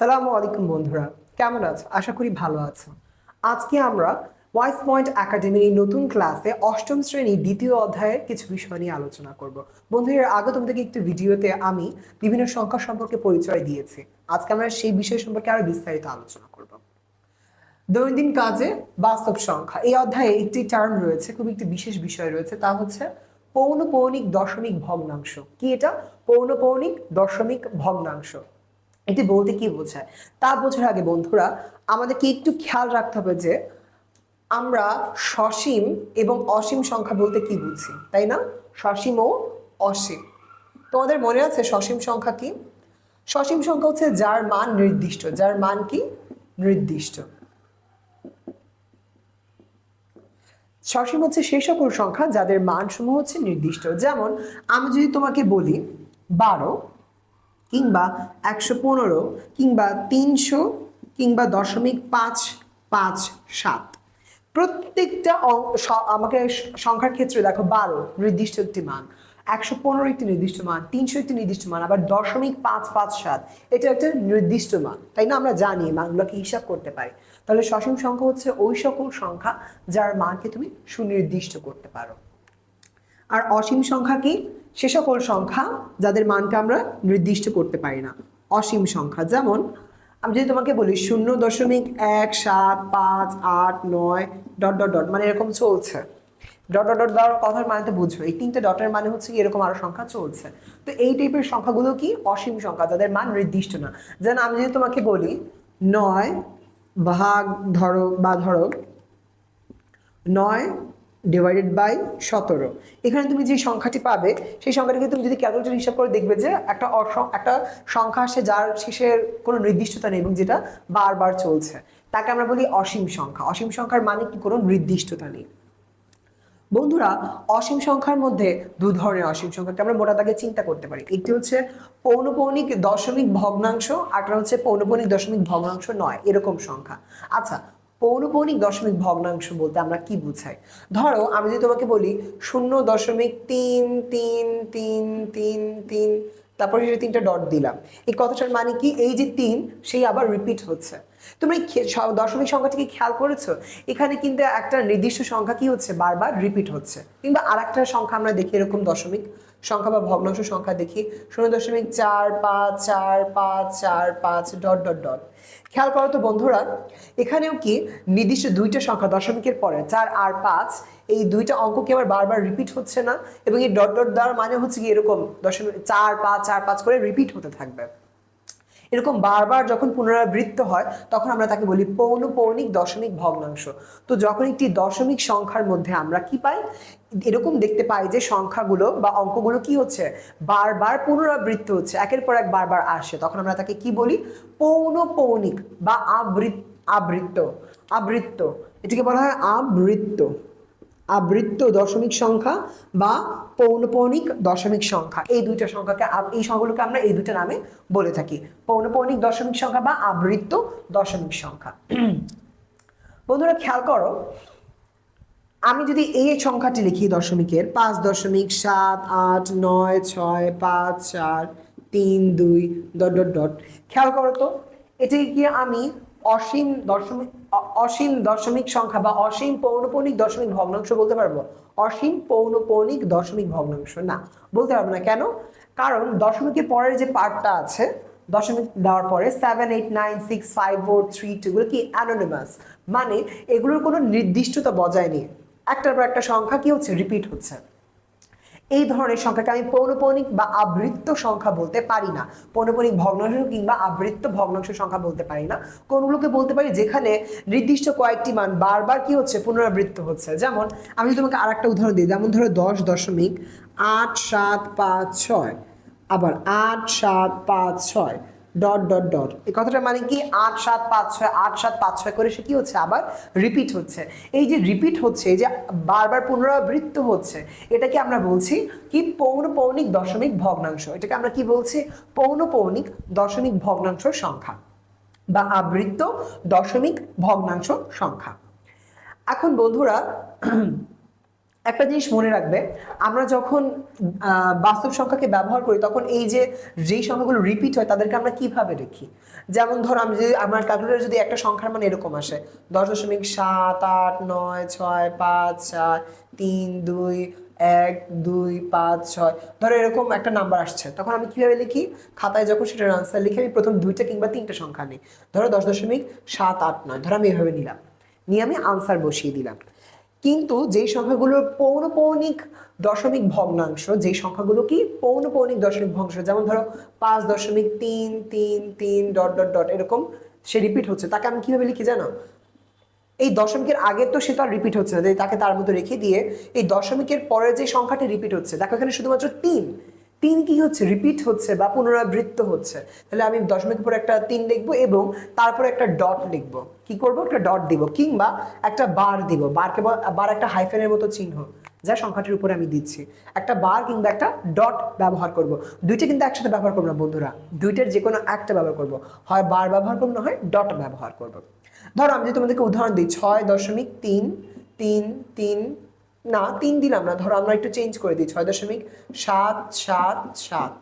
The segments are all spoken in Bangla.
সালামু আলাইকুম বন্ধুরা, কেমন আছো? আশা করি ভালো আছো। আজকে আমরা ওয়াইস পয়েন্ট একাডেমির নতুন ক্লাসে অষ্টম শ্রেণির দ্বিতীয় অধ্যায়ের কিছু বিষয় নিয়ে আলোচনা করব। বন্ধুরা আগে তোমাদেরকে একটি ভিডিওতে আমি বিভিন্ন সংখ্যা সম্পর্কে পরিচয় দিয়েছি। আজকে আমরা সেই বিষয় সম্পর্কে আরও বিস্তারিত আলোচনা করব। দৈনন্দিন কাজে বাস্তব সংখ্যা। এই অধ্যায়ে একটি টার্ম রয়েছে, খুব একটি বিশেষ বিষয় রয়েছে, তা হচ্ছে পৌনপৌনিক দশমিক ভগ্নাংশ। কি এটা? পৌনপৌনিক দশমিক ভগ্নাংশ। এটি বলতে কি বোঝায়? তা বোঝার আগে বন্ধুরা, আমাদেরকে একটু খেয়াল রাখতে হবে যে আমরা সসীম এবং অসীম সংখ্যা বলতে কি বুঝি, তাই না? সসীম ও অসীম। তোমাদের মনে আছে সসীম সংখ্যা কি? সসীম সংখ্যা হচ্ছে যার মান নির্দিষ্ট। যার মান কি? নির্দিষ্ট। সসীম হচ্ছে সেই সকল সংখ্যা যাদের মানসমূহ হচ্ছে নির্দিষ্ট। যেমন, আমি যদি তোমাকে বলি বারো কিংবা একশো পনেরো, কিংবা তিনশো, কিংবা দশমিক পাঁচ পাঁচ সাত। প্রত্যেকটা আমাকে সংখ্যার ক্ষেত্রে দেখো বারো, নির্দিষ্ট একটি মান। একশো পনেরো একটি নির্দিষ্ট মান, তিনশো একটি নির্দিষ্ট মান, আবার দশমিক পাঁচ পাঁচ সাত। এটা একটা নির্দিষ্ট মান। তাই না? আমরা জানি মানগুলোকে হিসাব করতে পারি। তাহলে সসীম সংখ্যা হচ্ছে ওই সকল সংখ্যা যার মানকে তুমি সুনির্দিষ্ট করতে পারো। আর অসীম সংখ্যা কি? সে সকল সংখ্যা যাদের মানকে আমরা নির্দিষ্ট করতে পারি না। অসীম সংখ্যা। যেমন, আমি যদি তোমাকে বলি শূন্য দশমিক এক সাত পাঁচ আট নয় ডট ডট ডট মানে এরকম চলছে। ডট ডট ডট দেওয়ার কথার মানে তো বুঝো এই তিনটে ডটের মানে হচ্ছে এরকম আরও সংখ্যা চলছে। তো এই টাইপের সংখ্যাগুলো কি? অসীম সংখ্যা, যাদের মান নির্দিষ্ট না। যেন আমি যদি তোমাকে বলি নয় ভাগ ধরো বা ধরো, নয় ডিভাইডেড বাই সতেরো। এখানে তুমি যে সংখ্যাটি পাবে, সেই সংখ্যাটিকে তুমি যদি ক্যালকুলেটর হিসাব করে দেখবে যে একটা একটা সংখ্যা আসে যার শেষের কোনো নির্দিষ্টতা নেই এবং যেটা বারবার চলছে। তাকে আমরা বলি অসীম সংখ্যা। অসীম সংখ্যার মানে কি? কোনো নির্দিষ্টতা নেই। বন্ধুরা, অসীম সংখ্যার মধ্যে দু ধরনের অসীম সংখ্যাকে আমরা মোটা দাগে চিন্তা করতে পারি। একটি হচ্ছে পৌনপৌনিক দশমিক ভগ্নাংশ আরটা হচ্ছে পৌনপৌনিক দশমিক ভগ্নাংশ নয়। এরকম সংখ্যা। আচ্ছা পৌনপৌনিক দশমিক ভগ্নাংশ বলতে আমরা কি বুঝাই? ধরো, আমি যদি তোমাকে বলি শূন্য দশমিক তিন তিন তিন তিন তিন, তারপরে তিনটা ডট দিলাম, এই কথাটার মানে কি? এই যে তিন, সেই আবার রিপিট হচ্ছে। তুমি খে- দশমিক সংখ্যাটিকে খেয়াল করেছ? এখানে কিন্তু একটা নির্দিষ্ট সংখ্যা কি হচ্ছে? বারবার রিপিট হচ্ছে। কিংবা আর একটা সংখ্যা আমরা দেখি, এরকম দশমিক সংখ্যা বা ভগ্নাংশ সংখ্যা দেখি। শূন্য দশমিক চার পাঁচ চার পাঁচ চার পাঁচ, ডট ডট ডট। খেয়াল করো তো বন্ধুরা, এখানেও কি নির্দিষ্ট দুইটা সংখ্যা দশমিকের পরে, চার আর পাঁচ, এই দুইটা অঙ্ক কি আবার বারবার রিপিট হচ্ছে না। এবং এই ডট ডট দেওয়ার মানে হচ্ছে কি এরকম দশমিক চার পাঁচ চার পাঁচ করে রিপিট হতে থাকবে। এরকম বারবার যখন পুনরাবৃত্ত হয়, তখন আমরা তাকে বলি পৌনপৌনিক দশমিক ভগ্নাংশ। তো যখন একটি দশমিক সংখ্যার মধ্যে আমরা কি পাই? এরকম দেখতে পাই যে সংখ্যাগুলো বা অঙ্কগুলো কি হচ্ছে? বারবার পুনরাবৃত্ত হচ্ছে, একের পর এক বারবার আসে। তখন আমরা তাকে কি বলি? পৌনপৌনিক বা আবৃত, আবৃত্ত আবৃত্ত। এটিকে বলা হয় আবৃত্ত। আবৃত্ত দশমিক সংখ্যা বা পৌনপৌনিক দশমিক সংখ্যা। এই দুইটা সংখ্যাকে এই সংখ্যাগুলোকে আমরা এই দুটো নামে বলে থাকি। পৌনপৌনিক দশমিক সংখ্যা বা আবৃত্ত দশমিক সংখ্যা। বন্ধুরা, খেয়াল করো, আমি যদি এই সংখ্যাটি লিখি দশমিকের, পাঁচ দশমিক সাত, আট, নয়, ছয়, পাঁচ, চার, তিন, দুই, ডট ডট ডট। খেয়াল করো তো এটি কি আমি অসীম দশমিক অসীম দশমিক সংখ্যা বা অসীম পৌনপৌনিক দশমিক ভগ্নাংশ বলতে পারব? অসীম পৌনপৌনিক দশমিক ভগ্নাংশ। না, বলতে পারব না। কেন? কারণ দশমিকের পরের যে পার্টটা আছে, দশমিক দেওয়ার পরে seven eight nine six five four three two এগুলো কি অ্যানোনিমাস মানে এগুলোর কোনো নির্দিষ্টতা বজায় নেই। একটার পর একটা সংখ্যা কি হচ্ছে? রিপিট হচ্ছে। এই ধরনের সংখ্যাকে আমি পৌনপৌনিক বা আবৃত্ত সংখ্যা বলতে পারি না। পৌনপৌনিক ভগ্নাংশ কিংবা আবৃত্ত ভগ্নাংশ সংখ্যা বলতে পারি না। কোনগুলোকে বলতে পারি যেখানে নির্দিষ্ট কয়েকটি মান বারবার কি হচ্ছে? পুনরাবৃত্ত হচ্ছে। যেমন, আমি যদি তোমাকে আর একটা উদাহরণ দিই, যেমন ধরো দশ দশমিক আট সাত পাঁচ ছয়। আবার আট সাত পাঁচ ছয়। ডট ডট ডট এই কথাটা মানে কি? আট, সাত, পাঁচ, ছয়, আট, সাত, পাঁচ, ছয় করে সে কি হচ্ছে? আবার রিপিট হচ্ছে। এই যে রিপিট হচ্ছে, এই যে বারবার পুনরাবৃত্ত হচ্ছে, এটাকে আমরা বলছি কি? পৌনপৌনিক দশমিক ভগ্নাংশ। এটাকে আমরা কি বলছি? পৌনপৌনিক দশমিক ভগ্নাংশ সংখ্যা বা আবৃত্ত দশমিক ভগ্নাংশ সংখ্যা। এখন বন্ধুরা একটা জিনিস মনে রাখবে, আমরা যখন বাস্তব সংখ্যাকে ব্যবহার করি, তখন এই যে যেই সংখ্যাগুলো রিপিট হয়, তাদেরকে আমরা কীভাবে লিখি যেমন ধরো, আমি যদি, আমার ক্যালকুলেটর যদি একটা সংখ্যার মানে এরকম আসে, দশ দশমিক সাত আট নয় ছয় পাঁচ চার তিন দুই এক দুই পাঁচ ছয়, ধরো এরকম একটা নাম্বার আসছে, তখন আমি কীভাবে লিখি? খাতায় যখন সেটার আনসার লিখে আমি প্রথম দুইটা কিংবা তিনটা সংখ্যা নিই ধরো দশ দশমিক সাত আট নয়, ধরো আমি এভাবে নিলাম। নিয়ে আমি আনসার বসিয়ে দিলাম। কিন্তু যে সংখ্যাগুলোর পৌনপৌনিক দশমিক ভগ্নাংশ যে সংখ্যাগুলো কি? পৌনপৌনিক দশমিক ভগ্নাংশ, যেমন ধরো পাঁচ দশমিক তিন তিন তিন, ডট ডট ডট, এরকম সে রিপিট হচ্ছে। তাকে আমি কীভাবে লিখি জানো? এই দশমিকের আগে তো সে তো আর রিপিট হচ্ছে না। তাকে তার মতো রেখে দিয়ে এই দশমিকের পরে যে সংখ্যাটি রিপিট হচ্ছে, দেখো এখানে শুধুমাত্র তিন। তিন কি হচ্ছে? রিপিট হচ্ছে বা পুনরাবৃত্ত হচ্ছে। তাহলে আমি দশমিকের পরে একটা তিন লিখব এবং তারপরে একটা ডট লিখব। কি করব? একটা ডট দিব কিংবা একটা বার দিব। বারকে বার- একটা হাইফেনের মতো চিহ্ন যা সংখ্যাটির উপরে আমি দিচ্ছি। একটা বার কিংবা একটা ডট ব্যবহার করব। দুইটা কিন্তু একসাথে ব্যবহার করব না, বন্ধুরা। দুইটার যে কোনো একটা ব্যবহার করব। হয় বার ব্যবহার করব না, হয় ডট ব্যবহার করব। ধরো আমি যদি তোমাদেরকে উদাহরণ দিই, ছয় দশমিক তিন তিন তিন না, তিন দিলাম না, ধরো আমরা একটু চেঞ্জ করে দিই, ছয় দশমিক সাত সাত সাত।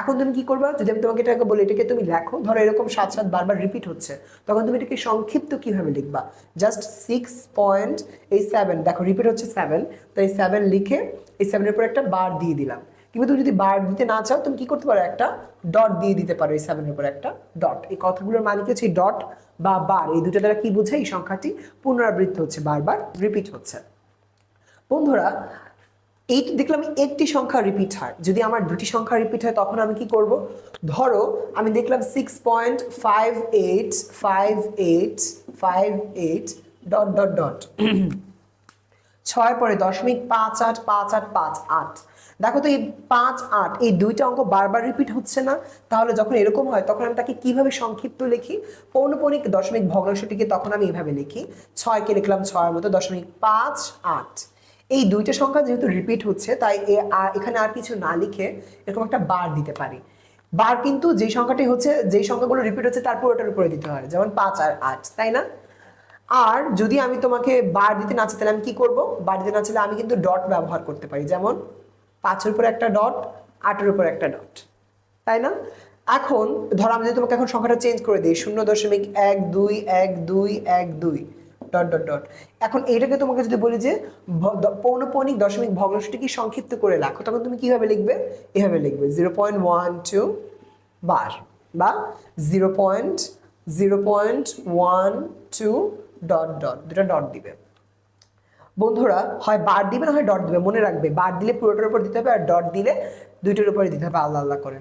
এখন তুমি কি করবে? যদি আমি তোমাকে এটাকে বলি, এটাকে তুমি লেখো, ধরো এরকম সাত সাত বারবার রিপিট হচ্ছে, তখন তুমি এটাকে সংক্ষিপ্ত কীভাবে লিখবা? জাস্ট সিক্স পয়েন্ট এই সেভেন দেখো রিপিট হচ্ছে সেভেন তো এই সেভেন লিখে এই সেভেনের উপর একটা বার দিয়ে দিলাম। কিন্তু তুমি যদি বার দিতে না চাও, তুমি কি করতে পারো? একটা ডট দিয়ে দিতে পারো এই সেভেনের উপর একটা ডট এই কথাগুলোর মানে কি হচ্ছে? ডট বা বার এই দুটো দ্বারা কি বোঝায় এই সংখ্যাটি পুনরাবৃত্তি হচ্ছে, বারবার রিপিট হচ্ছে। বন্ধুরা, এই দেখলাম একটি সংখ্যা রিপিট হয়। যদি আমার দুটি সংখ্যা রিপিট হয়, তখন আমি কি করব? ধরো, আমি দেখলাম six point five eight five eight five eight dot dot dot ছয় পরে দশমিক পাঁচ আট পাঁচ আট পাঁচ আট। দেখো তো এই পাঁচ আট, এই দুইটা অঙ্ক বারবার রিপিট হচ্ছে না। তাহলে যখন এরকম হয়, তখন আমি তাকে কীভাবে সংক্ষিপ্ত লিখি? পৌনপৌনিক দশমিক ভগ্নাংশটিকে তখন আমি এভাবে লিখি। ছয়কে লিখলাম ছয়ের মতো দশমিক পাঁচ আট। এই দুইটা সংখ্যা যেহেতু রিপিট হচ্ছে, তাই এখানে আর কিছু না লিখে এরকম একটা বার দিতে পারি। বার কিন্তু যেই সংখ্যাটি হচ্ছে, যেই সংখ্যাগুলো রিপিট হচ্ছে তার পুরোটার উপরে দিতে হয়। যেমন পাঁচ আর আট, তাই না? আর যদি আমি তোমাকে বার দিতে না চাই, তাহলে আমি কি করব? বার দিতে না চাইলে আমি কিন্তু ডট ব্যবহার করতে পারি। যেমন পাঁচের উপর একটা ডট আটের উপর একটা ডট তাই না? এখন ধরো আমি যদি তোমাকে এখন সংখ্যাটা চেঞ্জ করে দিই, শূন্য দশমিক এক দুই এক দুই এক দুই ডট ডট ডট এখন এইটাকে তোমাকে যদি বলি যে পৌনপৌনিক দশমিক ভগ্নাংশটি কি সংক্ষিপ্ত করে লেখো তখন তুমি কীভাবে লিখবে? এভাবে লিখবে জিরো পয়েন্ট ওয়ান টু বার বা zero point zero point one two dot dot দুটো ডট দিবে। বন্ধুরা, হয় বার দিবে না হয় ডট দিবে, মনে রাখবে বার দিলে পুরোটার উপর দিতে হবে আর ডট দিলে দুইটার উপরে দিতে হবে আল্লাহ আল্লাহ করে।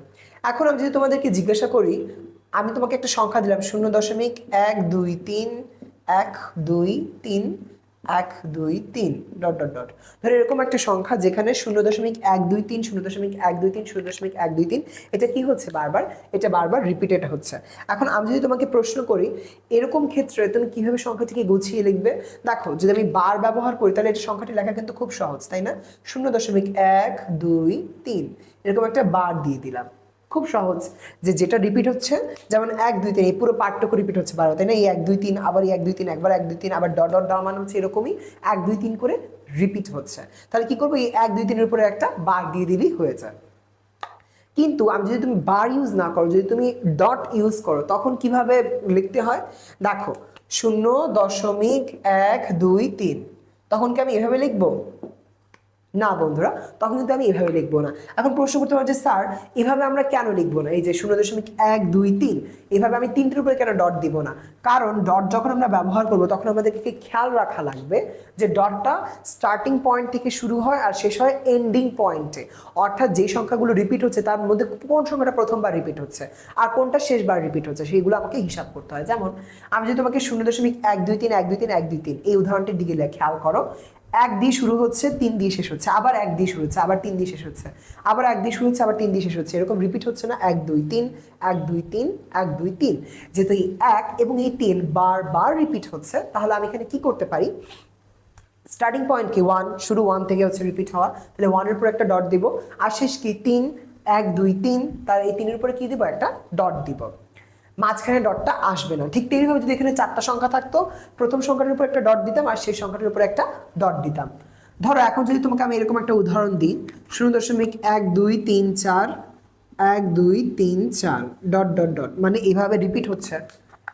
এখন আমি যদি তোমাদেরকে জিজ্ঞাসা করি, আমি তোমাকে একটা সংখ্যা দিলাম, শূন্য দশমিক এক দুই তিন এক, দুই, তিন, এক, দুই, তিন, ডট ডট ডট। ধরো এরকম একটা সংখ্যা যেখানে শূন্য দশমিক এক, দুই, তিন, শূন্য দশমিক এক, দুই, তিন, শূন্য দশমিক এক, দুই, তিন, এটা কি হচ্ছে বারবার? এটা বারবার রিপিটেড হচ্ছে। এখন আমি যদি তোমাকে প্রশ্ন করি, এরকম ক্ষেত্রে তুমি কীভাবে সংখ্যাটিকে গুছিয়ে লিখবে? দেখো, যদি আমি বার ব্যবহার করি, তাহলে এটা সংখ্যাটি লেখা কিন্তু খুব সহজ, তাই না? শূন্য দশমিক এক, দুই, তিন, এরকম একটা বার দিয়ে দিলাম। খুব সহজ যে যেটা রিপিট হচ্ছে, যেমন এক, দুই, তিন, এই পুরো পাঠটুকু রিপিট হচ্ছে বারো, তাই না? এই এক, দুই, তিন, আবার এক, দুই, তিন, একবার এক, দুই, তিন, আবার ডট ডট দেওয়া মানে হচ্ছে এরকমই এক, দুই, তিন করে রিপিট হচ্ছে। তাহলে কি করব? এই এক, দুই, তিনের উপরে একটা বার দিয়ে দিলেই হয়ে যায়। কিন্তু আমি যদি তুমি বার ইউজ না করো, যদি তুমি ডট ইউজ করো, তখন কীভাবে লিখতে হয়? দেখো, শূন্য দশমিক এক, দুই, তিন। তখন কি আমি এভাবে লিখব? না বন্ধুরা, তখন কিন্তু আমি এভাবে লিখব না। এখন প্রশ্ন করতে পারো যে, স্যার, এভাবে আমরা কেন লিখব না? এই যে শূন্য দশমিক এক দুই তিন, এভাবে আমি তিনটের উপরে কেন ডট দিব না? কারণ ডট যখন আমরা ব্যবহার করব, তখন আমাদেরকে খেয়াল রাখা লাগবে যে, ডটটা স্টার্টিং পয়েন্ট থেকে শুরু হয় আর শেষ হয় এন্ডিং পয়েন্টে অর্থাৎ যে সংখ্যাগুলো রিপিট হচ্ছে, তার মধ্যে কোন সংখ্যাটা প্রথমবার রিপিট হচ্ছে আর কোনটা শেষবার রিপিট হচ্ছে, সেইগুলো আমাকে হিসাব করতে হয়। যেমন, আমি যদি তোমাকে শূন্য দশমিক এক দুই তিন, এক দুই তিন, এক দুই তিন, এই উদাহরণটির দিকে খেয়াল করো। এক দিয়ে শুরু হচ্ছে, তিন দিয়ে শেষ হচ্ছে, আবার এক দিয়ে শুরু হচ্ছে, আবার তিন দিয়ে শেষ হচ্ছে, আবার এক দিয়ে শুরু হচ্ছে, আবার তিন দিয়ে শেষ হচ্ছে, এরকম রিপিট হচ্ছে না, এক, দুই, তিন, এক, দুই, তিন, এক, দুই, তিন। যেহেতু এই এক এবং এই তিন বারবার রিপিট হচ্ছে, তাহলে আমি এখানে কি করতে পারি? স্টার্টিং পয়েন্ট কি? ওয়ান শুরু ওয়ান থেকে হচ্ছে রিপিট হওয়া। তাহলে ওয়ানের উপর একটা ডট দিব, আর শেষ কি? তিন, এক, দুই, তিন তার এই তিনের উপরে কি দিব? একটা ডট দিব। মাঝখানে ডটটা আসবে না। ঠিক তেমনিভাবে যদি এখানে চারটা সংখ্যা থাকতো, প্রথম সংখ্যাটার উপর একটা ডট দিতাম আর সেই সংখ্যাটার উপর একটা ডট দিতাম। ধরো এখন যদি তোমাকে আমি এরকম একটা উদাহরণ দিই শূন্য দশমিক এক, দুই, তিন, চার, এক, দুই, তিন, চার, ডট ডট ডট মানে এইভাবে রিপিট হচ্ছে।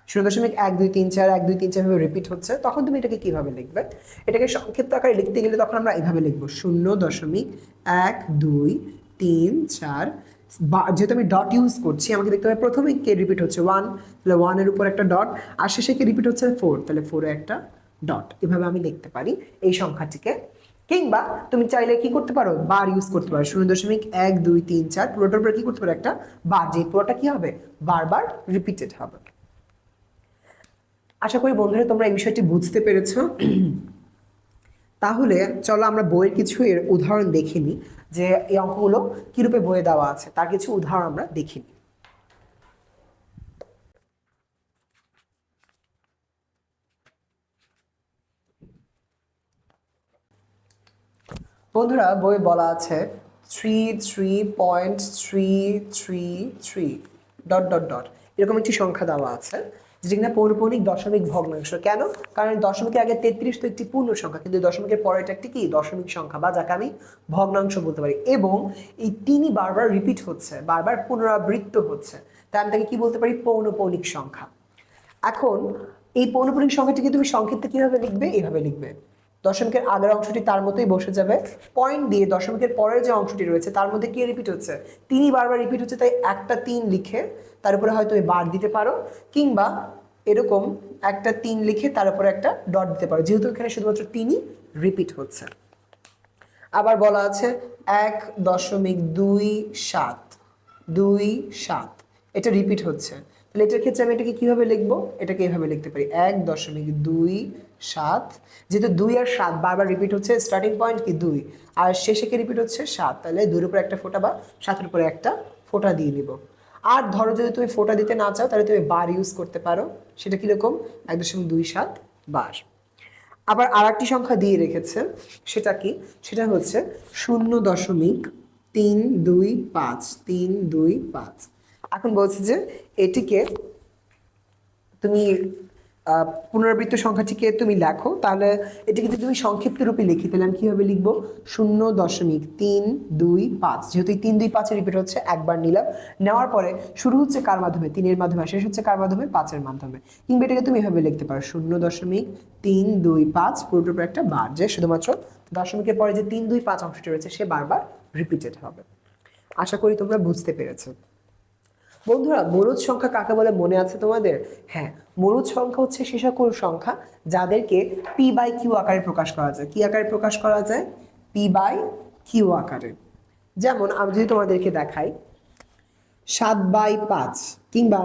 শূন্য দশমিক এক, দুই, তিন, চার, এক, দুই, তিন, চার রিপিট হচ্ছে। তখন তুমি এটাকে কীভাবে লিখবে? এটাকে সংক্ষিপ্ত আকারে লিখতে গেলে তখন আমরা এইভাবে লিখব। শূন্য দশমিক এক, দুই, তিন, চার যেহেতু আমি ডট ইউজ করছি, আমাকে দেখতে হবে প্রথমে কে রিপিট হচ্ছে ওয়ান তাহলে ওয়ানের উপর একটা ডট আর শেষে কে রিপিট হচ্ছে ফোর তাহলে ফোরে একটা ডট এভাবে আমি লিখতে পারি এই সংখ্যাটিকে। কিংবা তুমি চাইলে কি করতে পারো? বার ইউজ করতে পারো। শূন্য দশমিক এক, দুই, তিন, চার, পুরোটার উপরে কি করতে পারো একটা বার যে পুরোটা কি হবে? বারবার রিপিটেড হবে। আশা করি বন্ধুরা তোমরা এই বিষয়টি বুঝতে পেরেছ। তাহলে চলো আমরা বইয়ের কিছু এর উদাহরণ দেখে নিই, যে এই অঙ্কগুলো কিরূপে বইয়ে দেওয়া আছে, তার কিছু উদাহরণ আমরা দেখে নিই। বন্ধুরা বই বলা আছে three three point three three three dot dot dot এরকম একটি সংখ্যা দেওয়া আছে। যেটা কিনা পৌরপৌরিক দশমিক ভগ্নাংশ। কেন? কারণ দশমিকের আগে তেত্রিশ তো একটি পূর্ণ সংখ্যা, কিন্তু দশমিকের পরে এটা একটি কি? দশমিক সংখ্যা, বা যাকে আমি ভগ্নাংশ বলতে পারি। এবং এই তিনই বারবার রিপিট হচ্ছে, বারবার পুনরাবৃত্ত হচ্ছে। তাই আমি তাকে কি বলতে পারি? পৌনপৌনিক সংখ্যা। এখন, এই পৌনপৌনিক সংখ্যাটিকে তুমি সংক্ষিপ্তে কীভাবে লিখবে? এইভাবে লিখবে। দশমিকের আগের অংশটি তার মতোই বসে যাবে। পয়েন্ট দিয়ে দশমিকের পরের যে অংশটি রয়েছে, তার মধ্যে কি রিপিট হচ্ছে? তিনই বারবার রিপিট হচ্ছে, তাই একটা তিন লিখে তার উপরে হয়তো বার দিতে পারো, কিংবা এরকম একটা তিন লিখে তার উপরে একটা ডট দিতে পারো। যেহেতু এখানে শুধুমাত্র তিনই রিপিট হচ্ছে। আবার বলা আছে এক দশমিক দুই সাত দুই সাত। এটা রিপিট হচ্ছে। তাহলে এটার ক্ষেত্রে আমি এটাকে কীভাবে লিখব? এটাকে এইভাবে লিখতে পারি। এক দশমিক দুই সাত। যেহেতু দুই আর সাত বারবার রিপিট হচ্ছে স্টার্টিং পয়েন্ট কি দুই? আর শেষে কি রিপিট হচ্ছে? সাত। তাহলে দুইয়ের উপরে একটা ফোটা বা সাতের উপরে একটা ফোঁটা দিয়ে নিব। আর ধরো যদি তুমি ফোঁটা দিতে না চাও, তাহলে তুমি বার ইউজ করতে পারো। সেটা কীরকম? এক দশমিক দুই সাত বার। আবার আর একটি সংখ্যা দিয়ে রেখেছে, সেটা কি? সেটা হচ্ছে শূন্য দশমিক তিন দুই পাঁচ, তিন দুই পাঁচ। এখন বলছে যে এটিকে তুমি পুনরাবৃত্ত সংখ্যাটিকে তুমি লেখো, তাহলে এটিকে যদি তুমি সংক্ষিপ্ত রূপে লিখি তাহলে আমি কীভাবে লিখব? শূন্য দশমিক তিন দুই পাঁচ, যেহেতু এই তিন দুই পাঁচের রিপিট হচ্ছে, একবার নিলাম। নেওয়ার পরে শুরু হচ্ছে কার মাধ্যমে? তিনের মাধ্যমে, শেষ হচ্ছে কার মাধ্যমে? পাঁচের মাধ্যমে। কিংবা এটাকে তুমি এভাবে লিখতে পারো, শূন্য দশমিক তিন দুই পাঁচ পুরোটার উপর একটা বার, যে শুধুমাত্র দশমিকের পরে যে তিন দুই পাঁচ অংশটি রয়েছে, সে বারবার রিপিটেড হবে। আশা করি তোমরা বুঝতে পেরেছ। বন্ধুরা মূলদ সংখ্যা কাকে বলে মনে আছে তোমাদের? হ্যাঁ মূলদ সংখ্যা হচ্ছে সে সকল সংখ্যা যাদেরকে পি বাই কিউ আকারে প্রকাশ করা যায়। কি আকারে প্রকাশ করা যায়? পি বাই কিউ আকারে। যেমন আমি যদি তোমাদেরকে দেখাই, সাত বাই পাঁচ কিংবা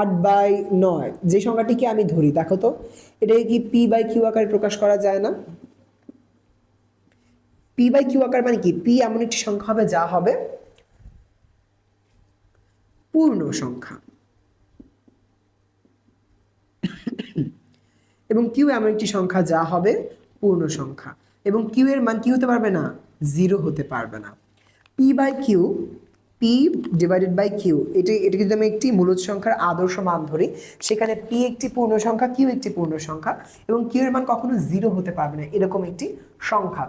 আট বাই নয়, যে সংখ্যাটিকে আমি ধরি, দেখো তো, এটাকে কি পি বাই কিউ আকারে প্রকাশ করা যায় না? পি বাই কিউ আকার মানে কি? পি এমন একটি সংখ্যা হবে, যা হবে পূর্ণ সংখ্যা। এবং কিউ এমন একটি সংখ্যা যা হবে পূর্ণ সংখ্যা। এবং কিউ এর মান কি হতে পারবে না? জিরো হতে পারবে না। P by Q P divided by Q এটি এটি যদি আমি একটি মূলত সংখ্যার আদর্শ মান ধরি, সেখানে পি একটি পূর্ণ সংখ্যা কিউ একটি পূর্ণ সংখ্যা এবং কিউ এর মান কখনো জিরো হতে পারবে না, এরকম একটি সংখ্যা।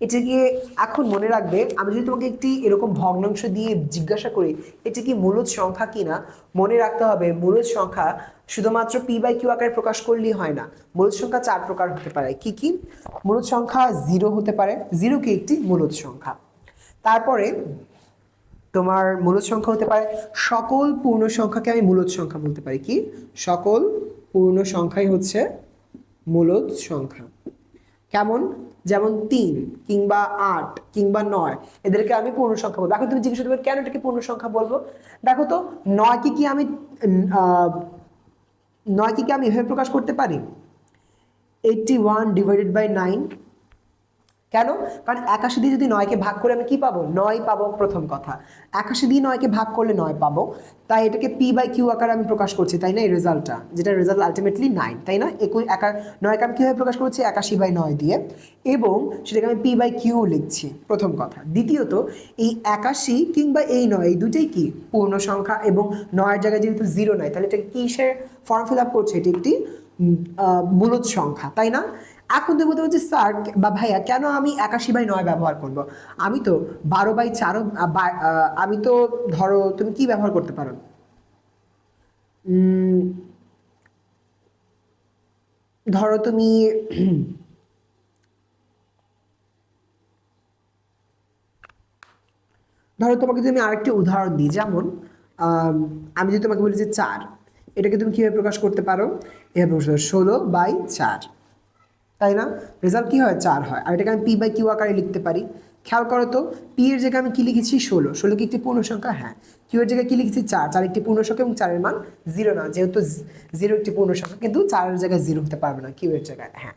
এটাকে এখন মনে রাখবে, আমি যদি তোমাকে একটি এরকম ভগ্নাংশ দিয়ে জিজ্ঞাসা করি, এটি কি মূলত সংখ্যা কিনা, মনে রাখতে হবে মূলত সংখ্যা শুধুমাত্র পি বাই কিউ আকারে প্রকাশ করলেই হয় না, মূলত সংখ্যা চার প্রকার হতে পারে। কি কি? মূলত সংখ্যা জিরো হতে পারে। জিরো কি একটি? মূলত সংখ্যা। তারপরে তোমার মূলত সংখ্যা হতে পারে, সকল পূর্ণ সংখ্যাকে আমি মূলত সংখ্যা বলতে পারি। কি? সকল পূর্ণ সংখ্যাই হচ্ছে মূলত সংখ্যা। কেমন? যেমন তিন কিংবা আট কিংবা নয়। এদেরকে আমি পূর্ণ সংখ্যা বলব। এখন তুমি জিজ্ঞেস করবে কেন এটাকে পূর্ণ সংখ্যা বলব? দেখো তো, নয় কি কি আমি নয় কি কি আমি এভাবে প্রকাশ করতে পারি? Eighty one divided by nine কেন? কারণ একাশি দিয়ে যদি নয়কে ভাগ করে আমি কি পাবো? নয় পাবো প্রথম কথা। একাশি দিয়ে নয়কে ভাগ করলে নয় পাবো। তাই এটাকে পি বাই কিউ আকারে আমি প্রকাশ করছি, তাই না? এই রেজাল্টটা, যেটা রেজাল্ট আলটিমেটলি নাইন তাই না? একুশ, একা, নয়কে আমি কীভাবে প্রকাশ করছি? একাশি বাই নয় দিয়ে। এবং সেটাকে আমি পি বাই কিউ লিখছি, প্রথম কথা। দ্বিতীয়ত, এই একাশি কিংবা এই নয়, এই দুটোই কি? পূর্ণ সংখ্যা এবং নয়ের জায়গায় যেহেতু জিরো নয় তাহলে এটা কিসের ফর্ম ফিল আপ করছে? এটি একটি মূলত সংখ্যা, তাই না? এখন তুমি বলতে পারছি স্যার, বা ভাইয়া, কেন আমি একাশি বাই নয় ব্যবহার করব? আমি তো বারো বাই চারও আমি তো ধরো, তুমি কি ব্যবহার করতে পারো? ধরো তুমি ধরো তোমাকে যদি আমি আরেকটি উদাহরণ দিই, যেমন, আমি যদি তোমাকে বলি যে চার, এটাকে তুমি কীভাবে প্রকাশ করতে পারো? এভাবে প্রকাশ ষোলো বাই চার। তাই না? রেজাল্ট কী হয়? চার হয়। আর এটাকে আমি পি বাই কিউ আকারে লিখতে পারি। খেয়াল করো তো পি এর জায়গায় আমি কী লিখেছি? ষোলো। ষোলো কি একটি পূর্ণ সংখ্যা হ্যাঁ। কিউ এর জায়গায় কী লিখেছি? চার। চার একটি পূর্ণ সংখ্যা এবং চারের মান জিরো না। যেহেতু জিরো একটি পূর্ণ সংখ্যা কিন্তু চারের জায়গায় জিরো হতে পারবে না কিউ এর জায়গায়। হ্যাঁ।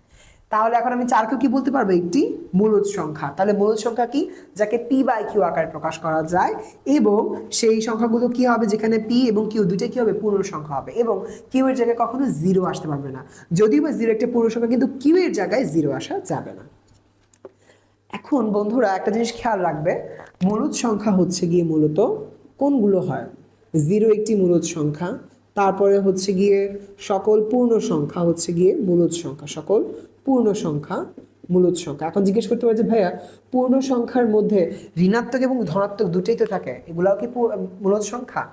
তাহলে এখন আমি চারকে কি বলতে পারব? একটি মূলদ সংখ্যা। তাহলে মূলদ সংখ্যা কি? যাকে পি বাই কিউ আকারে প্রকাশ করা যায় এবং সেই সংখ্যাগুলো কি হবে? যেখানে পি এবং কিউ দুইটাই কি হবে? পূর্ণ সংখ্যা হবে এবং কিউ এর জায়গায় কখনো জিরো আসতে পারবে না। যদিও বা জিরো একটা পূর্ণ সংখ্যা, কিন্তু কিউ এর জায়গায় জিরো আসা যাবে না। এখন বন্ধুরা একটা জিনিস খেয়াল রাখবে, মূলদ সংখ্যা হচ্ছে গিয়ে মূলত কোনগুলো হয়? জিরো একটি মূলদ সংখ্যা, তারপরে হচ্ছে গিয়ে সকল পূর্ণ সংখ্যা হচ্ছে গিয়ে মূলদ সংখ্যা, সকল পূর্ণ সংখ্যা মূলদ সংখ্যা। এখন জিজ্ঞেস করতে পারে যে, ভাইয়া পূর্ণ সংখ্যার মধ্যে ঋণাত্মক এবং ধনাত্মক দুটোই তো থাকে, এগুলাও কি মূলদ সংখ্যা?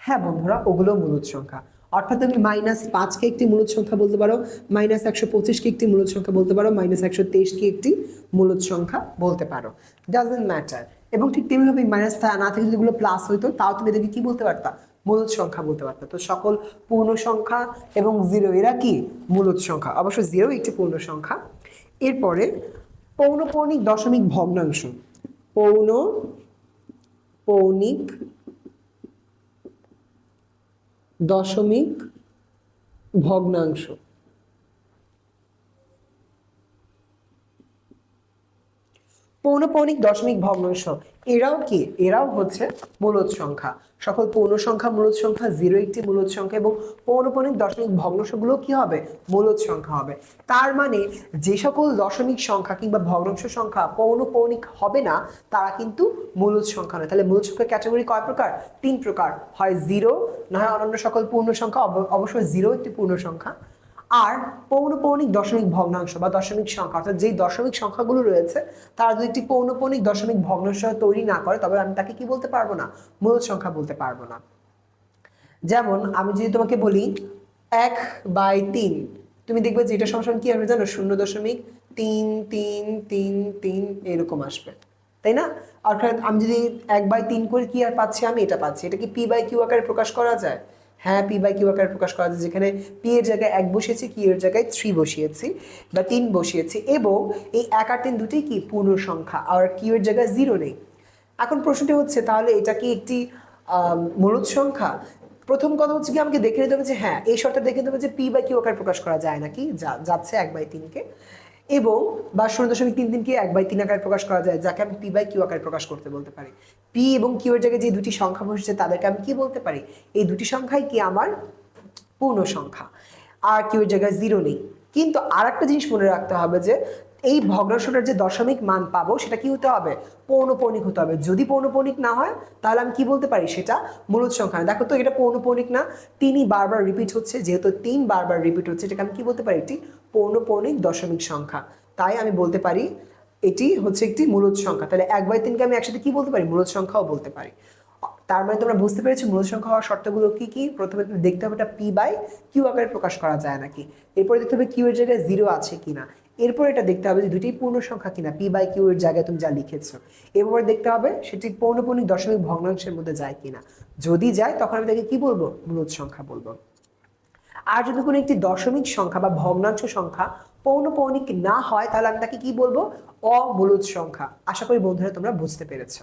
হ্যাঁ বন্ধুরা ওগুলো মূলদ সংখ্যা। অর্থাৎ তুমি মাইনাস পাঁচকে একটি মূলদ সংখ্যা বলতে পারো মাইনাস একশো পঁচিশকে একটি মূলদ সংখ্যা বলতে পারো মাইনাস একশো তেইশকে একটি মূলদ সংখ্যা বলতে পারো। ডাজেন্ট ম্যাটার এবং ঠিক তেমনিভাবে মাইনাস না থেকে যদি প্লাস হইতো, তাও তুমি এদেরকে কি বলতে পারতা? মূলদ সংখ্যা বলতে পারতাম তো সকল পূর্ণ সংখ্যা এবং জিরো এরা কি? মূলত সংখ্যা। অবশ্য জিরো একটি পূর্ণ সংখ্যা। এরপরে পৌনপৌনিক দশমিক ভগ্নাংশ। পৌন পৌনিক দশমিক ভগ্নাংশ। পৌনপৌনিক দশমিক ভগ্নাংশ এরাও কি? এরাও হচ্ছে মূলদ সংখ্যা। সকল পৌন সংখ্যা, মূলদ সংখ্যা, জিরো একটি মূলদ সংখ্যা এবং পৌনপৌনিক দশমিক ভগ্নাংশগুলো কি হবে? মূলদ সংখ্যা হবে। তার মানে যে সকল দশমিক সংখ্যা কিংবা ভগ্নাংশ সংখ্যা পৌনপৌনিক হবে না, তারা কিন্তু মূলদ সংখ্যা নয়। তাহলে মূলদ সংখ্যার ক্যাটাগরি কয় প্রকার? তিন প্রকার। হয় জিরো না হয় অন্যান্য সকল পূর্ণ সংখ্যা, অব- অবশ্যই জিরো একটি পূর্ণ সংখ্যা। আর পৌনপৌনিক দশমিক ভগ্নাংশ বা দশমিক সংখ্যা, অর্থাৎ যেই দশমিক সংখ্যাগুলো রয়েছে, তারা যদি একটি পৌনপৌনিক দশমিক ভগ্নাংশ তৈরি না করে, তবে আমি তাকে কি বলতে পারব না? মূল সংখ্যা বলতে পারব না। যেমন, আমি যদি তোমাকে বলি এক বাই তিন, তুমি দেখবে যে এটা সমান কি হবে জানো? শূন্য দশমিক তিন তিন তিন তিন, এরকম আসবে। তাই না? অর্থাৎ আমি যদি এক বাই তিন করে কি আর পাচ্ছি? আমি এটা পাচ্ছি। এটা কি পি বাই কিউ আকারে প্রকাশ করা যায়? হ্যাঁ পি বাই কিউ আকারে প্রকাশ করা যায় যেখানে পি এর জায়গায় এক বসিয়েছি কিউ এর জায়গায় থ্রি বসিয়েছি বা তিন বসিয়েছি এবং এই এক আর তিন দুটোই কি পূর্ণ সংখ্যা আর কিউ এর জায়গায় জিরো নেই। এখন প্রশ্নটি হচ্ছে, তাহলে এটা কি একটি মূলদ সংখ্যা? প্রথম কথা হচ্ছে কি, আমাকে দেখে নিতে হবে যে হ্যাঁ এই শর্তে দেখে নিতে হবে যে পি বাই কিউ আকারে প্রকাশ করা যায় নাকি যাচ্ছে এক বাই তিনকে। এবং বা শূন্য দশমিক তিন তিনকে এক বাই তিন আকারে প্রকাশ করা যায়, যাকে আমি পি বাই কিউ আকারে প্রকাশ করতে বলতে পারি। পি এবং কিউ এর জায়গায় যে দুটি সংখ্যা বসেছে, তাদেরকে আমি কি বলতে পারি? এই দুটি সংখ্যাই কি আমার পূর্ণ সংখ্যা। আর কিউ এর জায়গায় জিরো নেই। কিন্তু আর একটা জিনিস মনে রাখতে হবে যে এই ভগ্নাংশটার যে দশমিক মান পাবো, সেটা কি হতে হবে? পৌনপৌনিক হতে হবে। যদি পৌনপৌনিক না হয়, তাহলে আমি কি বলতে পারি? সেটা মূলত সংখ্যা। দেখো তো, এটা পৌনপৌনিক না তিনই বারবার রিপিট হচ্ছে, যেহেতু তিন বারবার রিপিট হচ্ছে এটাকে আমি কি বলতে পারি? এটি পৌনপৌনিক দশমিক সংখ্যা। তাই আমি বলতে পারি, এটি হচ্ছে একটি মূলত সংখ্যা। তাহলে এক বাই তিনকে আমি একসাথে কি বলতে পারি? মূলত সংখ্যাও বলতে পারি। তার মানে তোমরা বুঝতে পেরেছ মূল সংখ্যা হওয়ার শর্তগুলো কি কি? প্রথমে তুমি দেখতে হবে এটা পি বাই কিউ আকারে প্রকাশ করা যায় নাকি? এরপরে দেখতে হবে কিউ এর জায়গায় জিরো আছে কিনা। এরপর এটা দেখতে হবে যে দুটি পূর্ণ সংখ্যা কিনা পি বাই কিউ এর জায়গায় তুমি যা লিখেছো। এরপরে দেখতে হবে সেটি পৌনপৌনিক দশমিক ভগ্নাংশের মধ্যে যায় কিনা। যদি যায়, তখন আমি তাকে কি বলব? মূলত সংখ্যা বলব। আর যদি কোনো একটি দশমিক সংখ্যা বা ভগ্নাংশ সংখ্যা পৌনপৌনিক না হয়, তাহলে আমি তাকে কি বলব? অমূলদ সংখ্যা। আশা করি বন্ধুরা তোমরা বুঝতে পেরেছ।